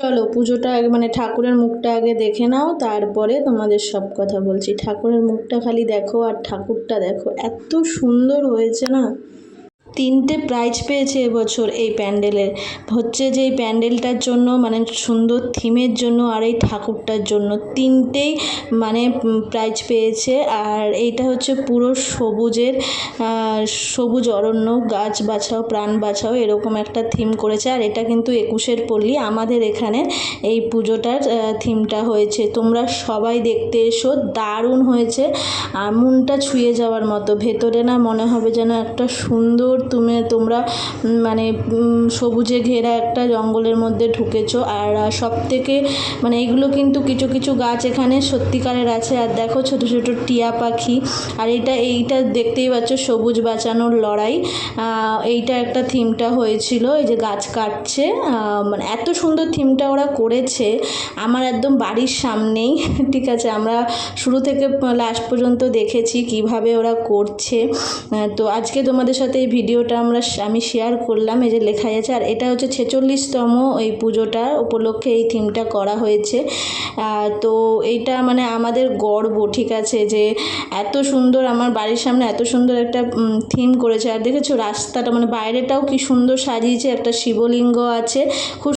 চলো পুজোটা আগে মানে ঠাকুরের মুখটা আগে দেখে নাও, তারপরে তোমাদের সব কথা বলছি। ঠাকুরের মুখটা খালি দেখো আর ঠাকুরটা দেখো। এত সুন্দর হয়েছে না? তিনটে প্রাইজ পেয়েছে এবছর এই প্যান্ডেলের। হচ্ছে যে এই প্যান্ডেলটার জন্য মানে সুন্দর থিমের জন্য আর এই ঠাকুরটার জন্য তিনটেই মানে প্রাইজ পেয়েছে। আর এইটা হচ্ছে পুরো সবুজের সবুজ অরণ্য, গাছ বাঁচাও প্রাণ বাঁচাও এরকম একটা থিম করেছে। আর এটা কিন্তু একুশের পল্লী, আমাদের এখানে এই পুজোটার থিমটা হয়েছে। তোমরা সবাই দেখতে এসো, দারুণ হয়েছে। আর মনটা ছুঁয়ে যাওয়ার মতো, ভেতরে না মনে হবে যেন একটা সুন্দর তুমি, তোমরা মানে সবুজে ঘেরা একটা জঙ্গলের মধ্যে ঢুকেছো। আর সব থেকে মানে এগুলো কিন্তু কিছু কিছু গাছ এখানে সত্যিকারের আছে। আর দেখো, ছোট ছোট টিয়া পাখি। আর এটা, এইটা দেখতেই পাচ্ছ, সবুজ বাঁচানোর লড়াই। এইটা একটা থিমটা হয়েছিল, এই যে গাছ কাটছে। মানে এত সুন্দর থিমটা ওরা করেছে। আমার একদম বাড়ির সামনেই, ঠিক আছে? আমরা শুরু থেকে, লাস্ট পর্যন্ত দেখেছি কীভাবে ওরা করছে। তো আজকে তোমাদের সাথে এই ভিডিওটা আমরা আমি শেয়ার করলাম, এই যে লেখা আছে। আর এটা হচ্ছে ছেচল্লিশতম এই পুজোটা উপলক্ষে এই থিমটা করা হয়েছে। তো এইটা মানে আমাদের গর্ব, ঠিক আছে? যে এত সুন্দর আমার বাড়ির সামনে এত সুন্দর একটা থিম করেছে। আর দেখেছ রাস্তাটা মানে বাইরেটাও কি সুন্দর সাজিয়েছে। একটা শিবলিঙ্গ আছে। খুব